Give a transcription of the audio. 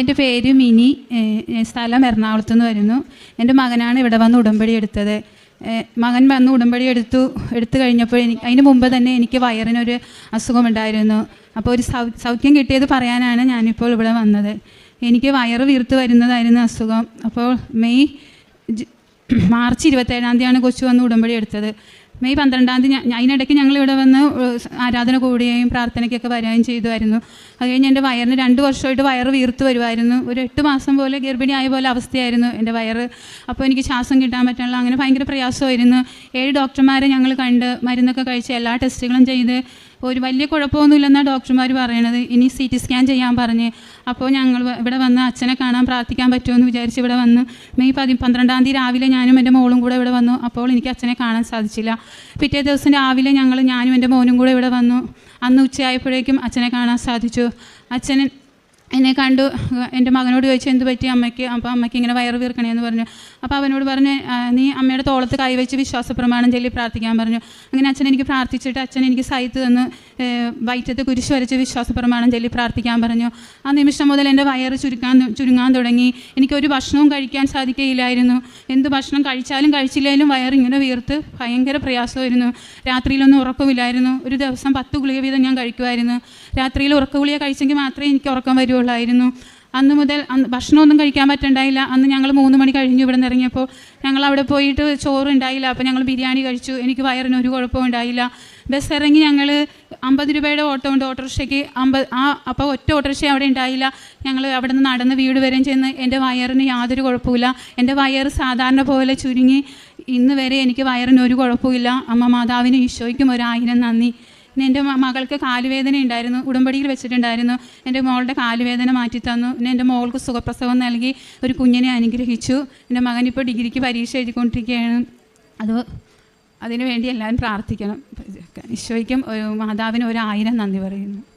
എന്റെ പേര് മിനി സ്ഥലം എറണാകുളത്ത് നിന്ന് വരുന്നു. എന്റെ മകനാണ് ഇവിടെ വന്ന് ഉടമ്പടി എടുത്തത്. മകൻ വന്ന് ഉടമ്പടി എടുത്തു എടുത്തു കഴിഞ്ഞപ്പോൾ എനിക്ക് അതിന് മുമ്പ് തന്നെ എനിക്ക് വയറിനൊരു അസുഖമുണ്ടായിരുന്നു. അപ്പോൾ ഒരു സൗഖ്യം കിട്ടിയത് പറയാനാണ് ഞാനിപ്പോൾ ഇവിടെ വന്നത്. എനിക്ക് വയറ് വീർത്ത് വരുന്നതായിരുന്നു അസുഖം. അപ്പോൾ മെയ് മാർച്ച് ഇരുപത്തേഴാം തീയതിയാണ് കൊച്ചു വന്ന് ഉടമ്പടി എടുത്തത്. മെയ് പന്ത്രണ്ടാം തീയതി ഞാൻ അതിനിടയ്ക്ക് ഞങ്ങൾ ഇവിടെ വന്ന് ആരാധന കൂടുകയും പ്രാർത്ഥനയ്ക്കൊക്കെ വരികയും ചെയ്തുമായിരുന്നു അത് കഴിഞ്ഞ് എന്റെ വയറിന് രണ്ട് വർഷമായിട്ട് വയറ് വീർത്ത് വരുമായിരുന്നു ഒരു എട്ട് മാസം പോലെ ഗർഭിണിയായ പോലെ അവസ്ഥയായിരുന്നു എന്റെ വയറ്. അപ്പോൾ എനിക്ക് ശ്വാസം കിട്ടാൻ പറ്റാനുള്ള അങ്ങനെ ഭയങ്കര പ്രയാസമായിരുന്നു. ഏഴ് ഡോക്ടർമാരെ ഞങ്ങൾ കണ്ട് മരുന്നൊക്കെ കഴിച്ച് എല്ലാ ടെസ്റ്റുകളും ചെയ്ത് ഒരു വലിയ കുഴപ്പമൊന്നുമില്ലെന്നാണ് ഡോക്ടർമാർ പറയണത്. ഇനി സി ടി സ്കാൻ ചെയ്യാൻ പറഞ്ഞ് അപ്പോൾ ഞങ്ങൾ ഇവിടെ വന്ന് അച്ഛനെ കാണാൻ പ്രാർത്ഥിക്കാൻ പറ്റുമെന്ന് വിചാരിച്ച് ഇവിടെ വന്ന് മെയ് പതി പന്ത്രണ്ടാം തീയതി രാവിലെ ഞാനും എന്റെ മോളും കൂടെ ഇവിടെ വന്നു. അപ്പോൾ എനിക്ക് അച്ഛനെ കാണാൻ സാധിച്ചില്ല. പിറ്റേ ദിവസം രാവിലെ ഞങ്ങൾ ഞാനും എന്റെ മോനും കൂടെ ഇവിടെ വന്നു. അന്ന് ഉച്ചയായപ്പോഴേക്കും അച്ഛനെ കാണാൻ സാധിച്ചു. അച്ഛൻ എന്നെ കണ്ടു എന്റെ മകനോട് ചോദിച്ചു എന്ത് പറ്റി അമ്മയ്ക്ക്? അപ്പോൾ അമ്മയ്ക്ക് ഇങ്ങനെ വയറ് വീർക്കണേന്ന് പറഞ്ഞു. അപ്പോൾ അവനോട് പറഞ്ഞു നീ അമ്മയുടെ തോളത്ത് കൈവച്ച് വിശ്വാസ പ്രമാണം ചൊല്ലി പ്രാർത്ഥിക്കാൻ പറഞ്ഞു. അങ്ങനെ അച്ഛൻ എനിക്ക് പ്രാർത്ഥിച്ചിട്ട് അച്ഛൻ എനിക്ക് സൈത്ത് തന്ന്. വയറ്റത്ത് കുരിശ് വരച്ച് വിശ്വാസ പ്രമാണം ചൊല്ലി പ്രാർത്ഥിക്കാൻ പറഞ്ഞു. ആ നിമിഷം മുതൽ എന്റെ വയറ് ചുരുക്കാൻ ചുരുങ്ങാൻ തുടങ്ങി. എനിക്കൊരു ഭക്ഷണവും കഴിക്കാൻ സാധിക്കുകയില്ലായിരുന്നു എന്ത് ഭക്ഷണം കഴിച്ചാലും കഴിച്ചില്ലെങ്കിലും വയറിങ്ങനെ വീർത്ത് ഭയങ്കര പ്രയാസമായിരുന്നു. രാത്രിയിലൊന്നും ഉറക്കമില്ലായിരുന്നു. ഒരു ദിവസം പത്ത് ഗുളിക വീതം ഞാൻ കഴിക്കുമായിരുന്നു. രാത്രിയിൽ ഉറക്ക ഗുളിക കഴിച്ചെങ്കിൽ മാത്രമേ എനിക്ക് ഉറക്കം വരുവുള്ളായിരുന്നു. അന്ന് മുതൽ അന്ന് ഭക്ഷണമൊന്നും കഴിക്കാൻ പറ്റണ്ടായില്ല. അന്ന് ഞങ്ങൾ മൂന്ന് മണി കഴിഞ്ഞു ഇവിടെ നിന്ന് ഇറങ്ങിയപ്പോൾ. ഞങ്ങൾ അവിടെ പോയിട്ട് ചോറ് ഉണ്ടായില്ല അപ്പോൾ ഞങ്ങൾ ബിരിയാണി കഴിച്ചു. എനിക്ക് വയറിന് ഒരു കുഴപ്പവും ഉണ്ടായില്ല. ബസ് ഇറങ്ങി ഞങ്ങൾ അമ്പത് രൂപയുടെ ഓട്ടോ ഉണ്ട്. ഓട്ടോറിക്ഷയ്ക്ക് അമ്പത് ആ അപ്പോൾ ഒറ്റ ഓട്ടോറിക്ഷ അവിടെ ഉണ്ടായില്ല. ഞങ്ങൾ അവിടെ നിന്ന് നടന്ന് വീട് വരെയും ചെന്ന് എന്റെ വയറിന് യാതൊരു കുഴപ്പമില്ല എന്റെ വയറ് സാധാരണ പോലെ ചുരുങ്ങി ഇന്ന് വരെ എനിക്ക് വയറിന് ഒരു കുഴപ്പമില്ല അമ്മ മാതാവിനും ഈശോയ്ക്കും ഒരായിരം നന്ദി. പിന്നെ എന്റെ മകൾക്ക് കാലുവേദന ഉണ്ടായിരുന്നു. ഉടമ്പടിയിൽ വെച്ചിട്ടുണ്ടായിരുന്നു. എന്റെ മോളുടെ കാലുവേദന മാറ്റി തന്നു. പിന്നെ എന്റെ മോൾക്ക് സുഖപ്രസവം നൽകി. ഒരു കുഞ്ഞിനെ അനുഗ്രഹിച്ചു. എന്റെ മകൻ ഇപ്പോൾ ഡിഗ്രിക്ക് പരീക്ഷ എഴുതിക്കൊണ്ടിരിക്കുകയാണ്. അത് അതിനുവേണ്ടി എല്ലാവരും പ്രാർത്ഥിക്കണം. ഈശോയ്ക്കും ഒരു മാതാവിനും ഒരു ആയിരം നന്ദി പറയുന്നു.